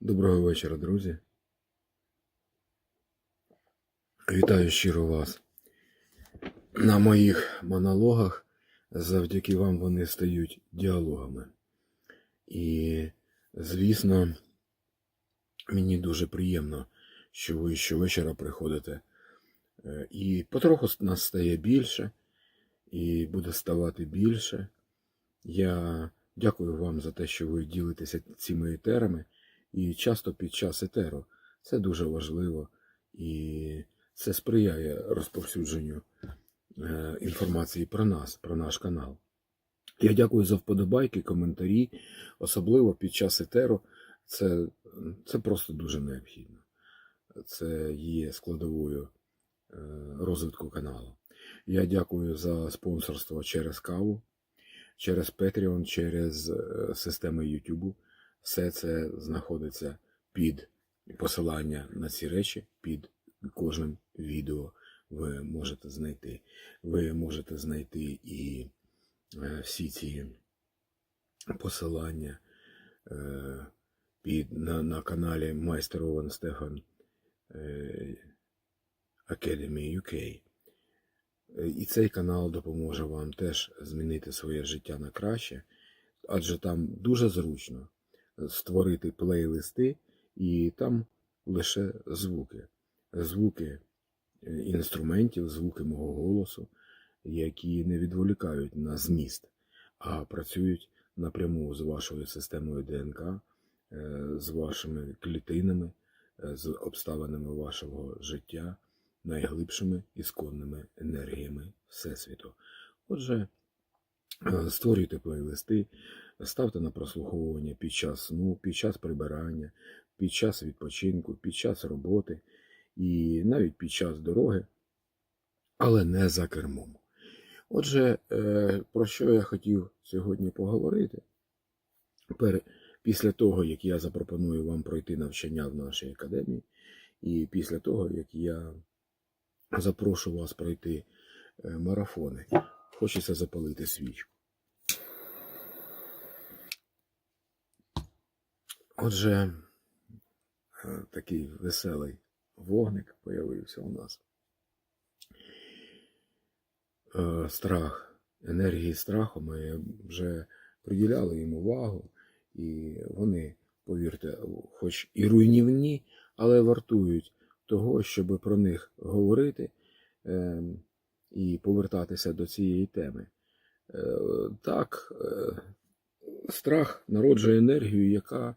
Доброго вечора, друзі. Вітаю щиро вас. На моїх монологах завдяки вам вони стають діалогами. І, звісно, мені дуже приємно, що ви щовечора приходите. Е, І потроху нас стає більше, і буде ставати більше. Я дякую вам за те, що ви ділитеся цими етерами. І часто під час етеру. Це дуже важливо і це сприяє розповсюдженню е, інформації про нас, про наш канал. Я дякую за вподобайки, коментарі, особливо під час етеру. Це, це просто дуже необхідно. Це є складовою е, розвитку каналу. Я дякую за спонсорство через каву, через Patreon, через е, системи YouTube. Все це знаходиться під посилання на ці речі, під кожним відео ви можете знайти. Ви можете знайти і е, всі ці посилання е, під, на, на каналі Майстер Овен Стефан Academy UK. Е, І цей канал допоможе вам теж змінити своє життя на краще, адже там дуже зручно створити плейлисти, і там лише звуки. Звуки е, інструментів, звуки мого голосу, які не відволікають на зміст, а працюють напряму з вашою системою ДНК, е, з вашими клітинами, е, з обставинами вашого життя, найглибшими ісконними енергіями Всесвіту. Отже, створюйте плейлисти, ставте на прослуховування під час сну, під час прибирання, під час відпочинку, під час роботи і навіть під час дороги, але не за кермом. Отже, е, про що я хотів сьогодні поговорити? Після того, як я запропоную вам пройти навчання в нашій академії, і після того, як я запрошу вас пройти е, марафони, хочеться запалити свічку. Отже, е, такий веселий вогник появився у нас. Е, Страх, енергії страху ми вже приділяли їм увагу, і вони, повірте, хоч і руйнівні, але вартують того, щоб про них говорити е, і повертатися до цієї теми. Е, Так, е, страх народжує енергію, яка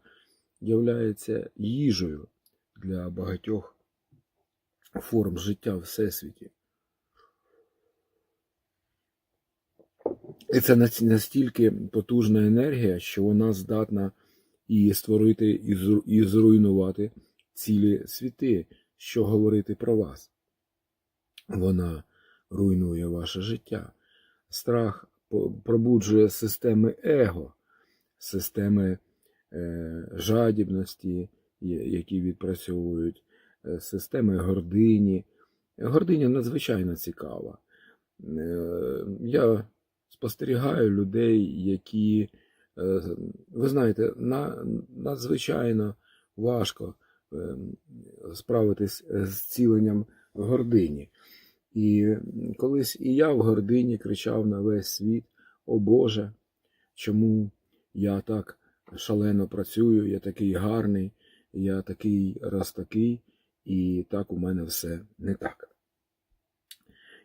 являється їжею для багатьох форм життя Всесвіті. І це настільки потужна енергія, що вона здатна і створити, і зруйнувати цілі світи, що говорити про вас. Вона руйнує ваше життя. Страх пробуджує системи его, системи е, жадібності, які відпрацьовують, е, системи гордині. Гординя надзвичайно цікава. Е, Я спостерігаю людей, які, е, ви знаєте, на, надзвичайно важко е, справитись з ціленням гордині. І колись і я в гордині кричав на весь світ: О Боже, чому я так шалено працюю, я такий гарний, я такий раз такий, і так у мене все не так.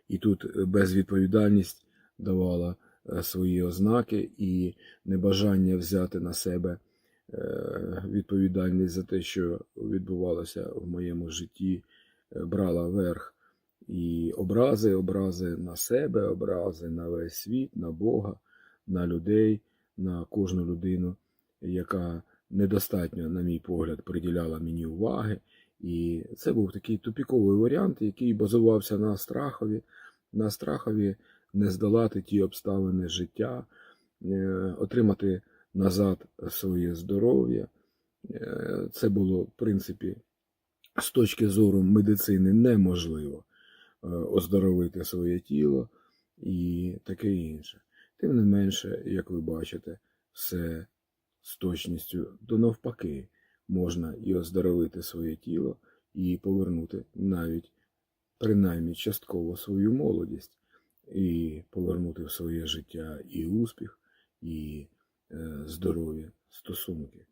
І тут безвідповідальність давала е, свої ознаки і небажання взяти на себе е, відповідальність за те, що відбувалося в моєму житті, е, брала верх. І образи, образи на себе, образи на весь світ, на Бога, на людей, на кожну людину, яка недостатньо, на мій погляд, приділяла мені уваги. І це був такий тупіковий варіант, який базувався на страхові, на страхові не здолати ті обставини життя, е, отримати назад своє здоров'я. Е, Це було, в принципі, з точки зору медицини неможливо оздоровити своє тіло і таке інше. Тим не менше, як ви бачите, все з точністю до навпаки. можна і оздоровити своє тіло, і повернути навіть принаймні частково свою молодість, і повернути в своє життя і успіх, і е, здорові стосунки.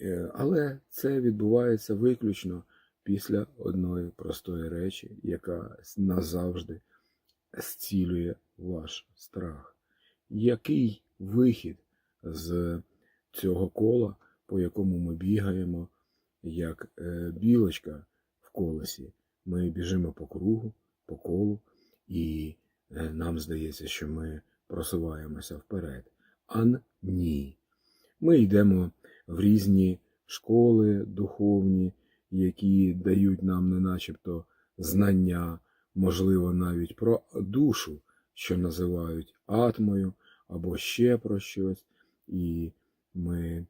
Е, Але це відбувається виключно після одної простої речі, яка назавжди зцілює ваш страх. Який вихід з цього кола, по якому ми бігаємо, як е, білочка в колесі? Ми біжимо по кругу, по колу, і е, нам здається, що ми просуваємося вперед. А ні. Ми йдемо в різні школи духовні, які дають нам не начебто знання, можливо, навіть про душу, що називають атмою або ще про щось, і ми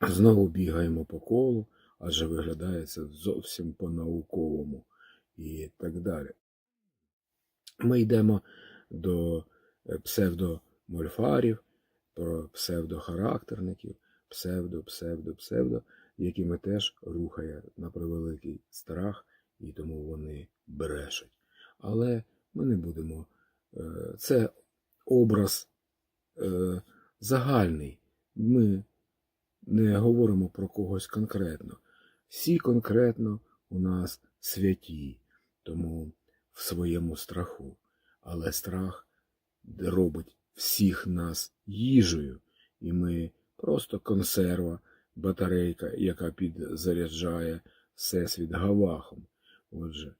знову бігаємо по колу, адже виглядає це зовсім по-науковому і так далі. Ми йдемо до е, псевдомольфарів, про псевдохарактерників, псевдо, псевдо, псевдо, якими теж рухає на превеликий страх, і тому вони брешуть. Але ми не будемо. е, Це образ е, загальний. Ми не говоримо про когось конкретно. Всі конкретно у нас святі, тому в своєму страху. Але страх робить всіх нас їжею, і ми просто консерва, батарейка, яка підзаряджає всесвіт гавахом. Отже,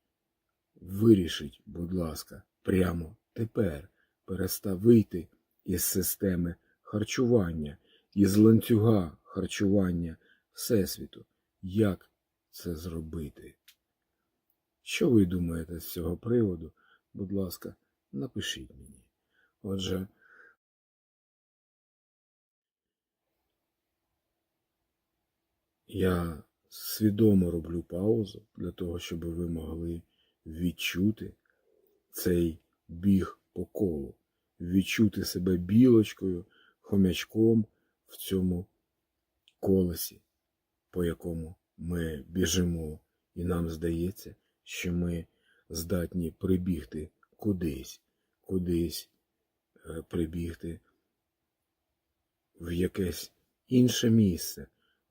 вирішіть, будь ласка, прямо тепер перестав вийти із системи харчування, із ланцюга харчування Всесвіту. Як це зробити? Що ви думаєте з цього приводу? Будь ласка, напишіть мені. Отже, я свідомо роблю паузу для того, щоб ви могли відчути цей біг по колу, відчути себе білочкою, хомячком в цьому колесі, по якому ми біжимо, і нам здається, що ми здатні прибігти кудись, кудись е, прибігти в якесь інше місце,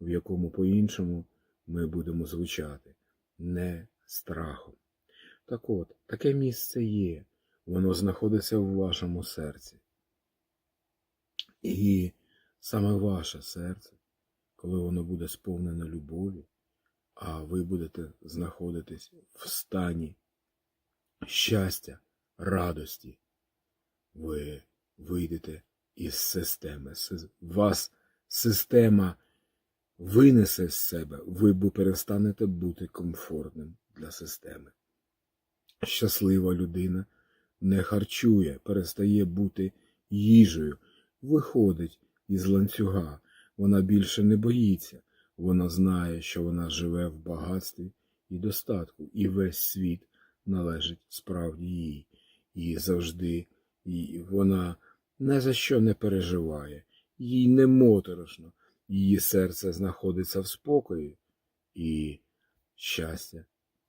в якому по-іншому ми будемо звучати, не страхом. Так от, таке місце є, воно знаходиться в вашому серці. І саме ваше серце, коли воно буде сповнене любові, а ви будете знаходитись в стані щастя, радості, ви вийдете із системи. Вас система винесе з себе, ви перестанете бути комфортним для системи. Щаслива людина не харчує, перестає бути їжею, виходить із ланцюга. Вона більше не боїться. Вона знає, що вона живе в багатстві і достатку, і весь світ належить справді їй. І завжди і вона не за що не переживає, їй не моторошно, її серце знаходиться в спокої, і щастя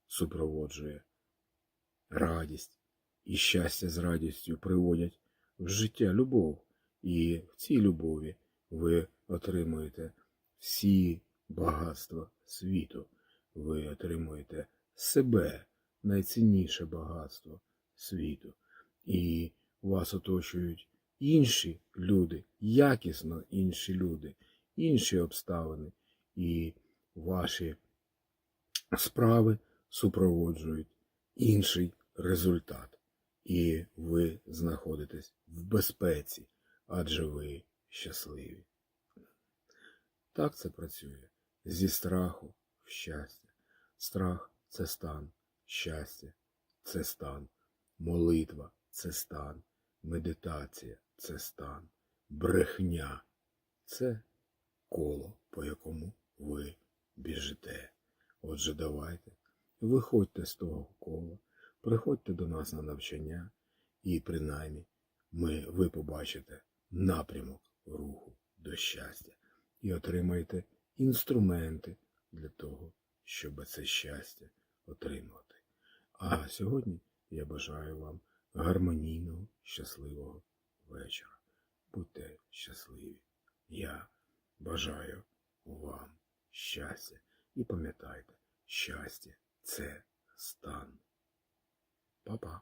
супроводжує радість, і щастя з радістю приводять в життя любов, і в цій любові ви отримуєте всі багатства світу. Ви отримуєте себе, найцінніше багатство світу. І вас оточують інші люди, якісно інші люди, інші обставини, і ваші справи супроводжують інший результат. І ви знаходитесь в безпеці, адже ви щасливі. Так це працює зі страху в щастя. Страх це стан, щастя це стан, молитва це стан, медитація це стан, брехня це коло, по якому ви біжите. Отже, давайте, виходьте з того кола, приходьте до нас на навчання, і принаймні ми, ви побачите напрямок руху до щастя і отримаєте інструменти для того, щоб це щастя отримати. А сьогодні я бажаю вам гармонійного, щасливого вечора. Будьте щасливі. Я бажаю вам щастя. І пам'ятайте, щастя це стан. Па-па.